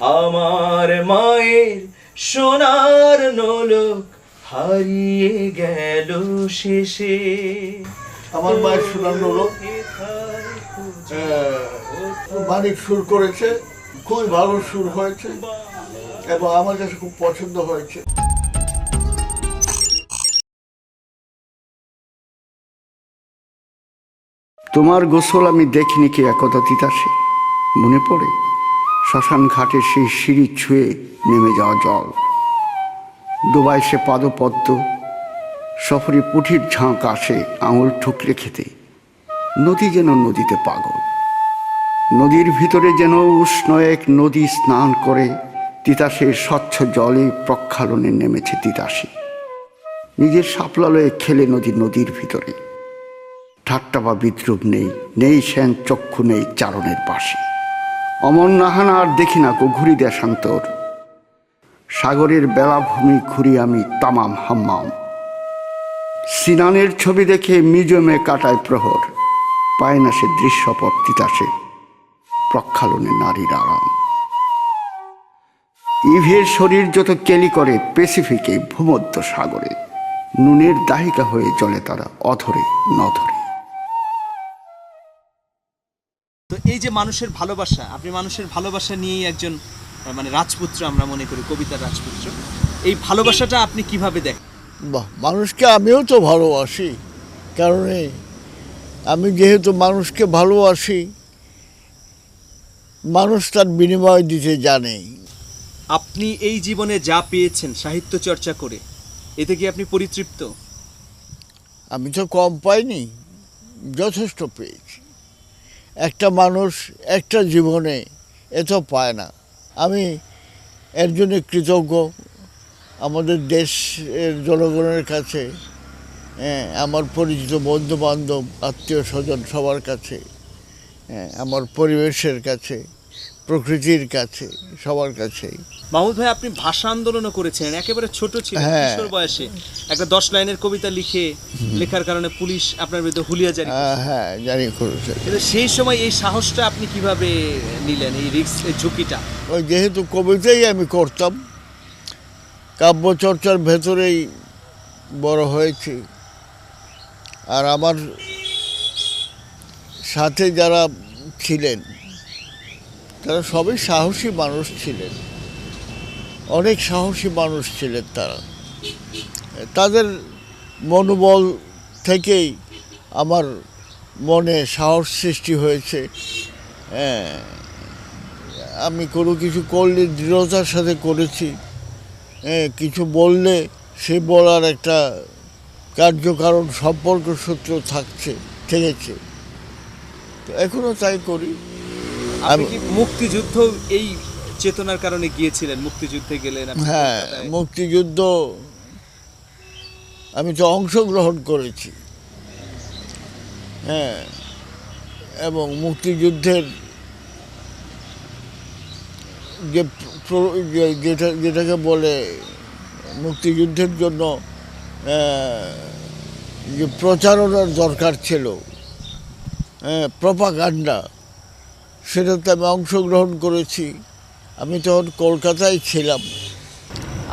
আমার মায়ের সোনার নোলক হারিয়ে গেল শেষে। আমার মায়ের সোনার নোলক? মানিক সুর করেছে খুবই ভালো সুর হয়েছে এবং আমার কাছে খুব পছন্দ হয়েছে। তোমার গোসল আমি দেখিনি কি একদা তিতাসে? মনে পড়ে? শ্মশান ঘাটে সেই সিঁড়ি ছুঁয়ে নেমে যাওয়া জল। ডোবায় সে পাদপদ্ম সফরে পুঠির ঝাঁক আসে আঙুল ঠুকরে খেতে। নদী যেন নদীতে পাগল। নদীর ভিতরে যেন উষ্ণ এক নদী স্নান করে, তিতাসের স্বচ্ছ জলে প্রক্ষালনে নেমেছে তিতাসে। নিজের সাপলালয়ে খেলে নদী নদীর ভিতরে। ঠাট্টা বা বিদ্রুপ নেই নেই শ্যান চক্ষু, নেই চারণের পাশে অমর নাহানা আর দেখি না কো ঘুরি দেশান্তর সাগরের বেলাভূমি ঘুরি আমি তামাম হাম্মাম। সিনানের ছবি দেখে মিজমে কাটায় প্রহর। পায় না সে দৃশ্যপট তিতাসে, প্রক্ষালনে নারীর আরাম। ইভের শরীর যত কেলি করে প্যাসিফিকে ভূমধ্য সাগরে। নুনের দাহিকা হয়ে চলে তারা অধরে নধরে। এই যে মানুষের ভালোবাসা আপনি মানুষের ভালোবাসা নিয়েই একজন মানে রাজপুত্র আমরা মনে করি কবিতার রাজপুত্র। এই ভালোবাসাটা আপনি কীভাবে দেখেন? বাহ মানুষকে আমিও তো ভালোবাসি। কারণ আমি যেহেতু মানুষকে ভালোবাসি মানুষ তার বিনিময় দিতে জানে। আপনি এই জীবনে যা পেয়েছেন সাহিত্য চর্চা করে এতে কি আপনি পরিতৃপ্ত? আমি তো কম পাইনি যথেষ্ট পেয়েছি। একটা মানুষ একটা জীবনে এত পায় না। আমি এর জন্য কৃতজ্ঞ। আমাদের দেশের জনগণের কাছে হ্যাঁ, আমার পরিচিত বন্ধুবান্ধব আত্মীয় স্বজন সবার কাছে হ্যাঁ, আমার পরিবেশের কাছে প্রকৃতির কাছে সবার কাছেই। মাহমুদ ভাই আপনি ভাষা আন্দোলনও করেছেন একেবারে ছোট ছিলেন হ্যাঁ। কিশোর বয়সে। একটা দশ লাইনের কবিতা লিখে লেখার কারণে পুলিশ আপনার বিরুদ্ধে হুলিয়া জারি হ্যাঁ জানি করেছে। কিন্তু সেই সময় এই সাহসটা আপনি কীভাবে নিলেন এই রিস্ক এই ঝুঁকিটা? ওই যেহেতু কবিতাই আমি করতাম কাব্যচর্চার ভেতরেই বড় হয়েছি। আর আমার সাথে যারা ছিলেন তারা সবই সাহসী মানুষ ছিলেন। অনেক সাহসী মানুষ ছিলেন তারা। তাদের মনোবল থেকেই আমার মনে সাহস সৃষ্টি হয়েছে। হ্যাঁ আমি কোনো কিছু করলে দৃঢ়তার সাথে করেছি। হ্যাঁ কিছু বললে সে বলার একটা কার্যকারণ সম্পর্ক সূত্র থাকছে থেকেছে। তো এখনও তাই করি। আমি- মুক্তিযুদ্ধ এই চেতনার কারণে গিয়েছিলেন মুক্তিযুদ্ধে গেলেন হ্যাঁ মুক্তিযুদ্ধ আমি তো অংশগ্রহণ করেছি। হ্যাঁ এবং মুক্তিযুদ্ধের যে যেটা যেটাকে বলে মুক্তিযুদ্ধের জন্য যে প্রচারণার দরকার ছিল হ্যাঁ প্রপাগান্ডা সেটাতে আমি অংশগ্রহণ করেছি। আমি তখন কলকাতায় ছিলাম।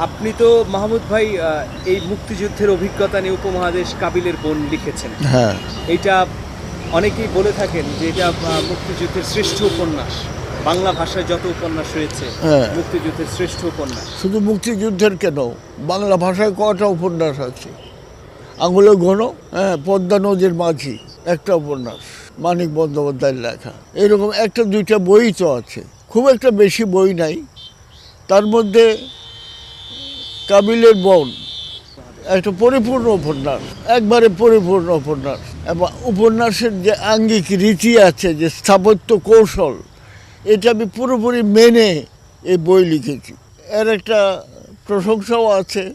আপনি তো মাহমুদ ভাই এই মুক্তিযুদ্ধের অভিজ্ঞতা নিয়ে উপমহাদেশ কাবিলের বোন লিখেছেন। হ্যাঁ। এইটা অনেকেই বলে থাকেন যে এটা মুক্তিযুদ্ধের শ্রেষ্ঠ উপন্যাস। বাংলা ভাষায় যত উপন্যাস হয়েছে হ্যাঁ। মুক্তিযুদ্ধের শ্রেষ্ঠ উপন্যাস। শুধু মুক্তিযুদ্ধের কেন? বাংলা ভাষায় কটা উপন্যাস আছে? আঙুলে ঘন হ্যাঁ পদ্মা নদীর মাঝি একটা উপন্যাস। মানিক বন্দ্যোপাধ্যায়ের লেখা। এরকম একটা দুইটা বই তো আছে। খুব একটা বেশি বই নাই। তার মধ্যে কাবিলের বন, একটা পরিপূর্ণ উপন্যাস, একবারে পরিপূর্ণ উপন্যাস। এবং উপন্যাসের যে আঙ্গিক রীতি আছে, যে স্থাপত্য কৌশল, এটা আমি পুরোপুরি মেনে এই বই লিখেছি। এর একটা প্রশংসাও আছে,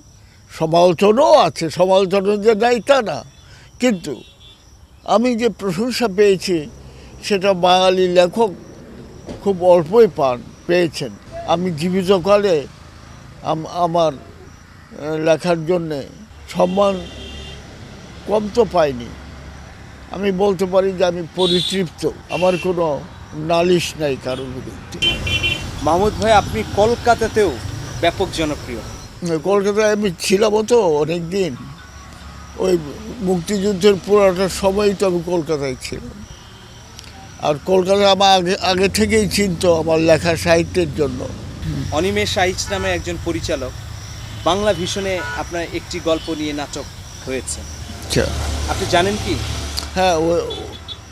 সমালোচনাও আছে। সমালোচনা যে নাই তা না। কিন্তু আমি যে প্রশংসা পেয়েছি, সেটা বাঙালি লেখক খুব অল্পই পান পেয়েছেন। আমি জীবিতকালে আম- আমার লেখার জন্যে সম্মান কম তো পাইনি। আমি বলতে পারি যে আমি পরিতৃপ্ত। আমার কোনো নালিশ নাই কারোর বিরুদ্ধে মাহমুদ ভাই আপনি কলকাতাতেও ব্যাপক জনপ্রিয়। কলকাতায় আমি ছিলামও তো অনেক দিন ওই মুক্তিযুদ্ধের পুরাটা সময়ই তো আমি কলকাতায় ছিলাম। আর কলকাতা আমার আগে আগে থেকেই চিনত আমার লেখা সাহিত্যের জন্য। অনিমেষ আইচ নামে একজন পরিচালক। বাংলা ভীষণে আপনার একটি গল্প নিয়ে নাটক হয়েছে। আচ্ছা। আপনি জানেন কি? হ্যাঁ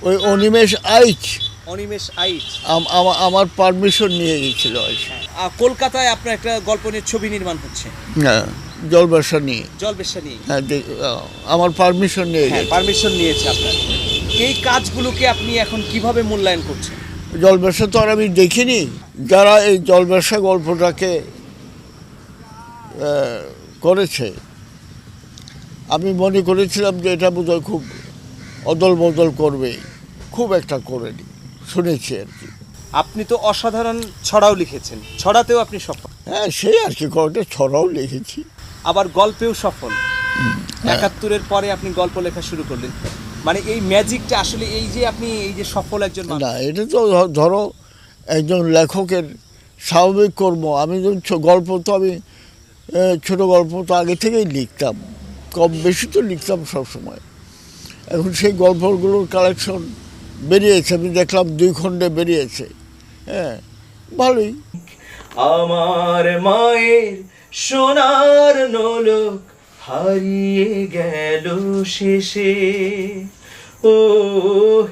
ওই অনিমেষ আইচ অনিমেষ আইচ আমা- আমার পারমিশন নিয়ে গেছিল আহ, কলকাতায় আপনার একটা গল্প নিয়ে ছবি নির্মাণ হচ্ছে। হ্যাঁ জলবাসা নিয়ে। জলবেশা নিয়ে। হ্যাঁ আমার পারমিশন নিয়ে হ্যাঁ পারমিশন নিয়েছে আপনার। এই কাজগুলোকে আপনি এখন কীভাবে মূল্যায়ন করছেন? জলবাসা তো আর আমি দেখিনি। যারা এই জলবাসা গল্পটাকে করেছে আমি মনে করেছিলাম যে এটা বোধহয় খুব অদল বদল করবে। খুব একটা করেনি। শুনেছি আর কি। আপনি তো অসাধারণ ছড়াও লিখেছেন। ছড়াতেও আপনি সফল। হ্যাঁ সেই আর কি কয়েকটা ছড়াও লিখেছি। আবার গল্পেও সফল। একাত্তরের পরে আপনি গল্প লেখা শুরু করলেন। মানে এই ম্যাজিকটা আসলে এই যে আপনি এই যে সফল একজন না এটা তো ধরো একজন লেখকের স্বাভাবিক কর্ম। আমি ছ- গল্প তো আমি ছোট গল্প তো আগে থেকেই লিখতাম। কম বেশি তো লিখতাম সবসময়। এখন সেই গল্পগুলোর কালেকশন বেরিয়েছে। আমি দেখলাম দুই খণ্ডে বেরিয়েছে। হ্যাঁ ভালোই। আমার মায়ের সোনার নোলক হারিয়ে গেল শেষে। ও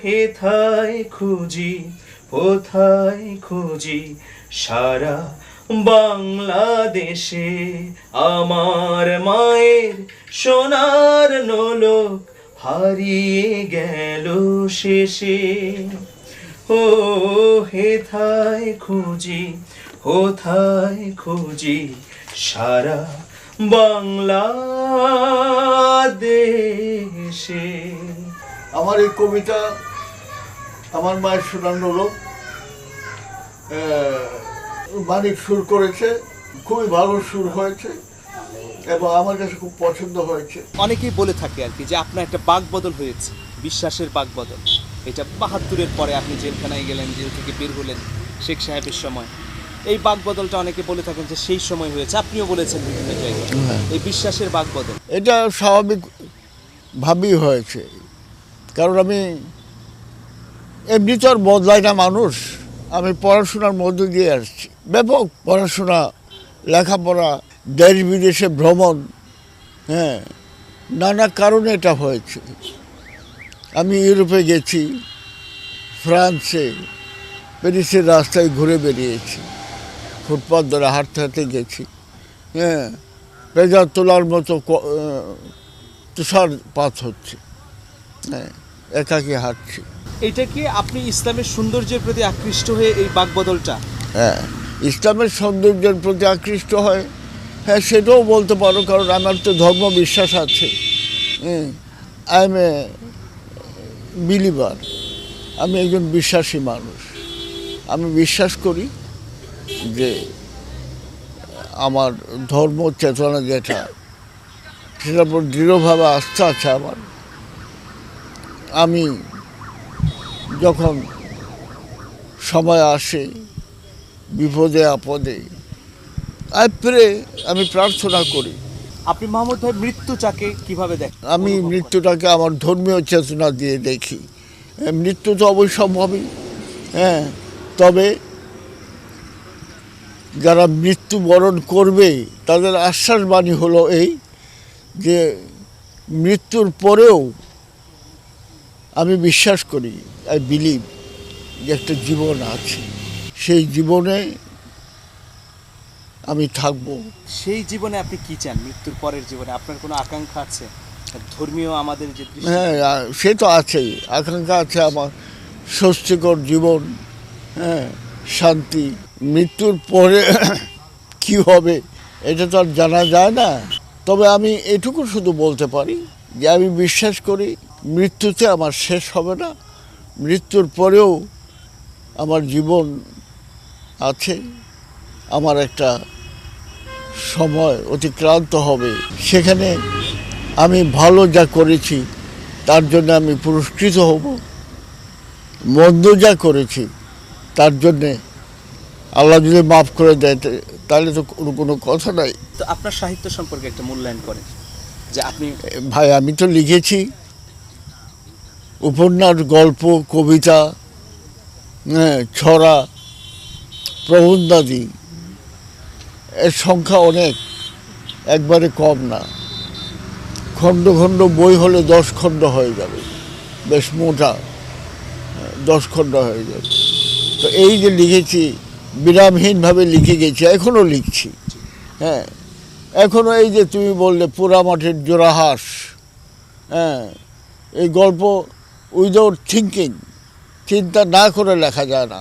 হেথায় খুঁজি কোথায় খুঁজি, সারা বাংলাদেশে আমার মায়ের সোনার নোলক হারিয়ে গেল শেষে। ও হেথায় খুঁজি কোথায় খুঁজি, সারা বাংলাদেশে। আমার এই কবিতা আমার মায়ের শোনানো লোক মানিক সুর করেছে খুবই ভালো সুর হয়েছে এবং আমার কাছে খুব পছন্দ হয়েছে। অনেকেই বলে থাকে আর কি যে আপনার একটা বাক বদল হয়েছে বিশ্বাসের বাক বদল এটা বাহাত্তরের পরে আপনি জেলখানায় গেলেন জেল থেকে বের হলেন শেখ সাহেবের সময়। এই বাক বদলটা অনেকে বলে থাকেন যে সেই সময় হয়েছে। আপনিও বলেছেন বিভিন্ন জায়গায়। হ্যাঁ। এই বিশ্বাসের বাক বদল এটা স্বাভাবিক ভাবেই হয়েছে। কারণ আমি এমনি তো আর বদলায় না মানুষ। আমি পড়াশোনার মধ্য দিয়ে আসছি। ব্যাপক পড়াশোনা, লেখাপড়া, দেশ বিদেশে ভ্রমণ হ্যাঁ নানা কারণে এটা হয়েছে। আমি ইউরোপে গেছি, ফ্রান্সে, প্যারিসের রাস্তায় ঘুরে বেরিয়েছি ফুটপাথ ধরে হাঁটতে হাঁটতে গেছি হ্যাঁ পেজার তোলার মতো তুষারপাত হচ্ছে হ্যাঁ। একাকি হাঁটছি এটা কি আপনি ইসলামের সৌন্দর্যের প্রতি আকৃষ্ট হয়ে এই বাক বদলটা হ্যাঁ ইসলামের সৌন্দর্যের প্রতি আকৃষ্ট হয়। হ্যাঁ সেটাও বলতে পারো কারণ আমার তো ধর্ম বিশ্বাস আছে। আই এম এ বিলিভার আমি একজন বিশ্বাসী মানুষ। আমি বিশ্বাস করি যে আমার ধর্ম চেতনা যেটা সেটার উপর দৃঢ়ভাবে আস্থা আছে আমার। আমি যখন সময় আসে বিপদে আপদে আই প্রে আমি প্রার্থনা করি। আপনি মোহাম্মদ ভাই মৃত্যু চাকে কীভাবে দেখেন? আমি মৃত্যুটাকে আমার ধর্মীয় চেতনা দিয়ে দেখি। মৃত্যু তো অবশ্যম্ভাবী হ্যাঁ তবে যারা মৃত্যুবরণ করবে তাদের আশ্বাসবাণী হলো এই যে মৃত্যুর পরেও আমি বিশ্বাস করি আই বিলিভ যে একটা জীবন আছে। সেই জীবনে আমি থাকব। সেই জীবনে আপনি কি চান? মৃত্যুর পরের জীবনে আপনার কোনো আকাঙ্ক্ষা আছে? ধর্মীয় আমাদের যে হ্যাঁ সে তো আছেই। আকাঙ্ক্ষা আছে আমার স্বস্তিকর জীবন হ্যাঁ শান্তি। মৃত্যুর পরে কি হবে এটা তো আর জানা যায় না। তবে আমি এটুকু শুধু বলতে পারি যে আমি বিশ্বাস করি মৃত্যুতে আমার শেষ হবে না মৃত্যুর পরেও আমার জীবন আছে আমার একটা সময় অতিক্রান্ত হবে। সেখানে আমি ভালো যা করেছি তার জন্য আমি পুরস্কৃত হব। মন্দ যা করেছি তার জন্যে আল্লাহ যদি মাফ করে দেয় তাহলে তো কোনো কোনো কথা নাই। তো আপনার সাহিত্য সম্পর্কে একটা মূল্যায়ন করেন যে আপনি ভাই আমি তো লিখেছি। উপন্যাস গল্প কবিতা হ্যাঁ, ছড়া প্রবন্ধাদি এর সংখ্যা অনেক একবারে কম না। খণ্ড খণ্ড বই হলে দশ খণ্ড হয়ে যাবে বেশ মোটা দশ খণ্ড হয়ে যাবে। তো এই যে লিখেছি বিরামহীনভাবে লিখে গেছি এখনও লিখছি হ্যাঁ। এখনও এই যে তুমি বললে পোড়ামাঠের জোড়াহাঁস হ্যাঁ এই গল্প উইদাউট থিঙ্কিং চিন্তা না করে লেখা যায় না।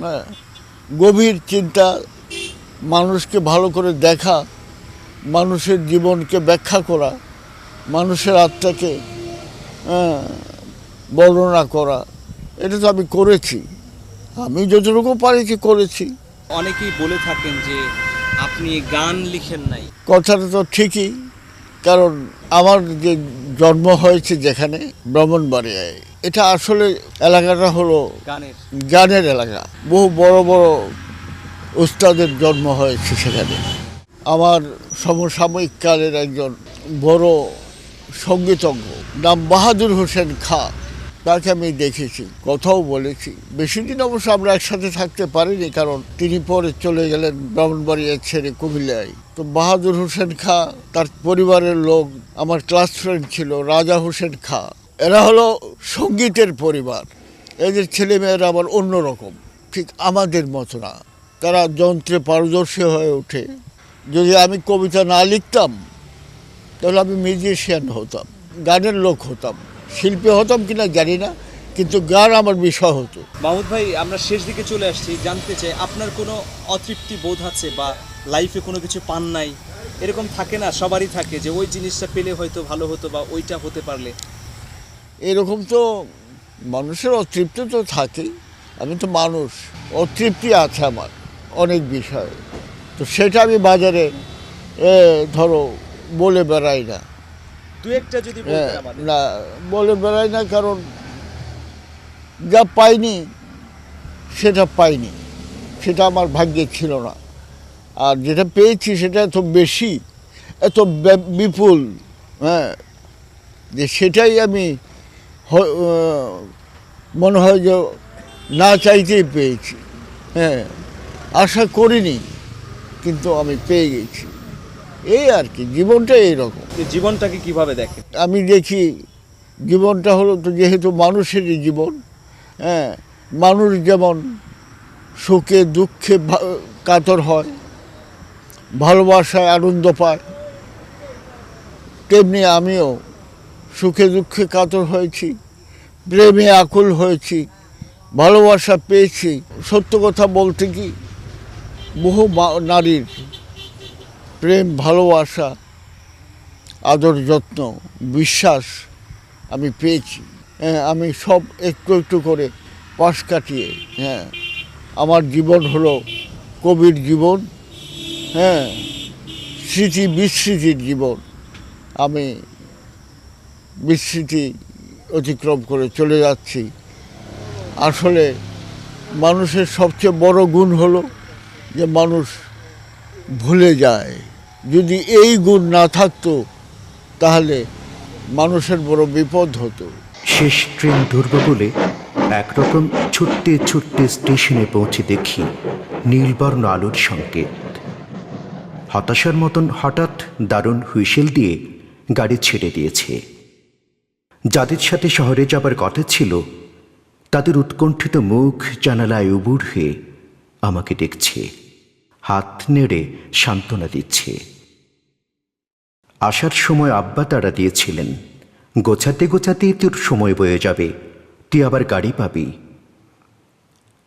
হ্যাঁ গভীর চিন্তা মানুষকে ভালো করে দেখা মানুষের জীবনকে ব্যাখ্যা করা মানুষের আত্মাকে হ্যাঁ, বর্ণনা করা এটা তো আমি করেছি। আমি যতটুকু পারিছি করেছি। অনেকেই বলে থাকেন যে আপনি গান লিখেন নাই। কথাটা তো ঠিকই। কারণ আমার যে জন্ম হয়েছে যেখানে ব্রাহ্মণবাড়িয়ায় এটা আসলে এলাকাটা হলো গানের। গানের এলাকা। বহু বড় বড় উস্তাদের জন্ম হয়েছে সেখানে। আমার সমসাময়িক কালের একজন বড় সঙ্গীতজ্ঞ নাম বাহাদুর হোসেন খা তাকে আমি দেখেছি, কথাও বলেছি। বেশি দিন অবশ্য আমরা একসাথে থাকতে পারিনি, কারণ তিনি পরে চলে গেলেন ব্রাহ্মণবাড়িয়া ছেড়ে কুমিল্লায়। তো বাহাদুর হোসেন খা, তার পরিবারের লোক, আমার ক্লাস ফ্রেন্ড ছিল, রাজা হোসেন খা। এরা হলো সঙ্গীতের পরিবার। এদের ছেলেমেয়েরা আবার অন্যরকম, ঠিক আমাদের মতো না। তারা যন্ত্রে পারদর্শী হয়ে ওঠে। যদি আমি কবিতা না লিখতাম, তাহলে আমি মিউজিশিয়ান হতাম, গানের লোক হতাম। শিল্পী হতাম কিনা জানি না কিন্তু গান আমার বিষয় হতো। মাহমুদ ভাই আমরা শেষ দিকে চলে আসছি জানতে চাই আপনার কোনো অতৃপ্তি বোধ আছে বা লাইফে কোনো কিছু পান নাই? এরকম থাকে না সবারই থাকে যে ওই জিনিসটা পেলে হয়তো ভালো হতো বা ওইটা হতে পারলে। এরকম তো মানুষের অতৃপ্তি তো থাকেই আমি তো মানুষ অতৃপ্তি আছে আমার অনেক বিষয়ে। তো সেটা আমি বাজারে ধরো বলে বেড়াই না। দু একটা যদি হ্যাঁ, না বলে বেড়াই না কারণ যা পাইনি সেটা পাইনি। সেটা আমার ভাগ্যে ছিল না। আর যেটা পেয়েছি সেটা এত বেশি এত বিপুল হ্যাঁ যে সেটাই আমি মনে হয় যে না চাইতেই পেয়েছি। হ্যাঁ আশা করিনি কিন্তু আমি পেয়ে গেছি। এই আর কি জীবনটা এইরকম। এই জীবনটাকে কীভাবে দেখে? আমি দেখি জীবনটা হলো তো যেহেতু মানুষেরই জীবন হ্যাঁ মানুষ যেমন সুখে দুঃখে কাতর হয় ভালোবাসায় আনন্দ পায় তেমনি আমিও সুখে দুঃখে কাতর হয়েছি প্রেমে আকুল হয়েছি ভালোবাসা পেয়েছি। সত্য কথা বলতে কি বহু নারীর প্রেম, ভালোবাসা, আদর, যত্ন, বিশ্বাস আমি পেয়েছি। হ্যাঁ আমি সব একটু একটু করে পাশ কাটিয়ে হ্যাঁ আমার জীবন হলো কবির জীবন হ্যাঁ স্মৃতি বিস্মৃতির জীবন। আমি বিস্মৃতি অতিক্রম করে চলে যাচ্ছি। আসলে মানুষের সবচেয়ে বড় গুণ হলো যে মানুষ ভুলে যায়। যদি এই গুণ না থাকতো, তাহলে মানুষের বড় বিপদ হতো। শেষ ট্রেন ধরব বলে একরকম ছুটতে ছুটতে স্টেশনে পৌঁছে দেখি নীলবর্ণ আলোর সংকেত। হতাশার মতন হঠাৎ দারুণ হুইসেল দিয়ে গাড়ি ছেড়ে দিয়েছে। যাদের সাথে শহরে যাবার কথা ছিল, তাদের উৎকণ্ঠিত মুখ জানালায় উবুর হয়ে আমাকে দেখছে। হাত নেড়ে সান্ত্বনা দিচ্ছে। আসার সময় আব্বা তারা দিয়েছিলেন। গোছাতে গোছাতেই তোর সময় বয়ে যাবে, তুই আবার গাড়ি পাবি।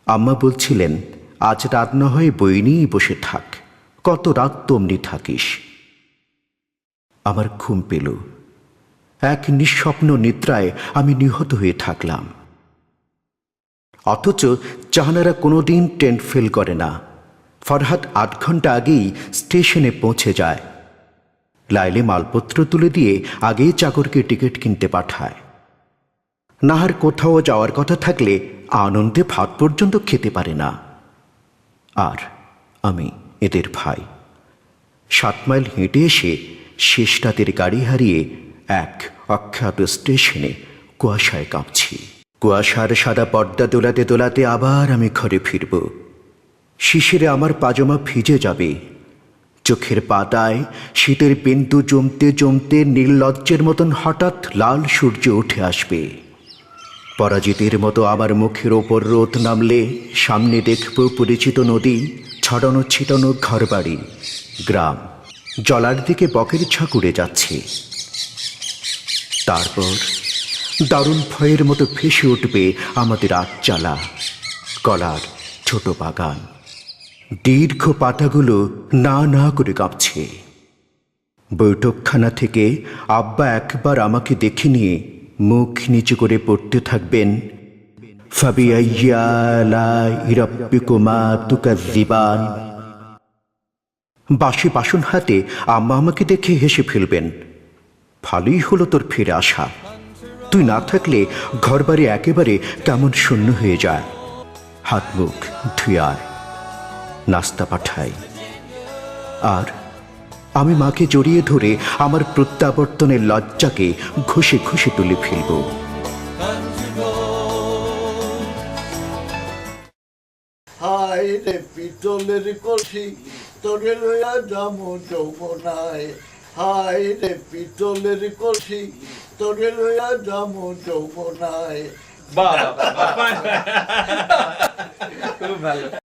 আম্মা বলছিলেন, আজ রাত না হয় বই নিয়েই বসে থাক, কত রাত তমনি থাকিস? আমার ঘুম পেল। এক নিঃস্বপ্ন নিদ্রায় আমি নিহত হয়ে থাকলাম। অথচ চাহানারা কোনোদিন ট্রেন ফেল করে না। ফরহাদ আধ ঘণ্টা আগেই স্টেশনে পৌঁছে যায়। লাইলে মালপত্র তুলে দিয়ে আগেই চাকরকে টিকিট কিনতে পাঠায়। নাহার কোথাও যাওয়ার কথা থাকলে আনন্দে ভাত পর্যন্ত খেতে পারে না। আর আমি এদের ভাই। সাত মাইল হেঁটে এসে শেষ রাতের গাড়ি হারিয়ে এক অখ্যাত স্টেশনে কুয়াশায় কাঁপছি। কুয়াশার সাদা পর্দা দোলাতে দোলাতে আবার আমি ঘরে ফিরব। শিশিরে আমার পাজামা ভিজে যাবে। চোখের পাতায় শীতের বিন্দু জমতে জমতে নীললজ্জের মতন হঠাৎ লাল সূর্য উঠে আসবে। পরাজিতের মতো আমার মুখের ওপর রোদ নামলে সামনে দেখব পরিচিত নদী, ছড়ানো ছিটানো ঘরবাড়ি, গ্রাম, জলার দিকে বকের ঝাঁক উড়ে যাচ্ছে। তারপর দারুণ ভয়ের মতো ভেসে উঠবে আমাদের আটচালা, কলার ছোট বাগান। দীর্ঘ পাতাগুলো না না করে কাঁপছে। বৈঠকখানা থেকে আব্বা একবার আমাকে দেখে নিয়ে মুখ নিচু করে পড়তে থাকবেন বাসি বাসন হাতে আম্মা আমাকে দেখে হেসে ফেলবেন, ভালোই হলো তোর ফিরে আসা। তুই না থাকলে ঘরবাড়ি একেবারে কেমন শূন্য হয়ে যায়। হাত মুখ ধুয়ে আয়। নাস্তা পাঠাই। আর আমি মাকে জড়িয়ে ধরে আমার প্রত্যাবর্তনের লজ্জাকে ঘষে ঘষে তুলে ফেলব। পিতলের কলসি তোরে লইয়া যামু যৌবনায়। হাই রে পিতলের কলসি তোরে লইয়া যামু যৌবনায়। বাহ। খুব ভালো।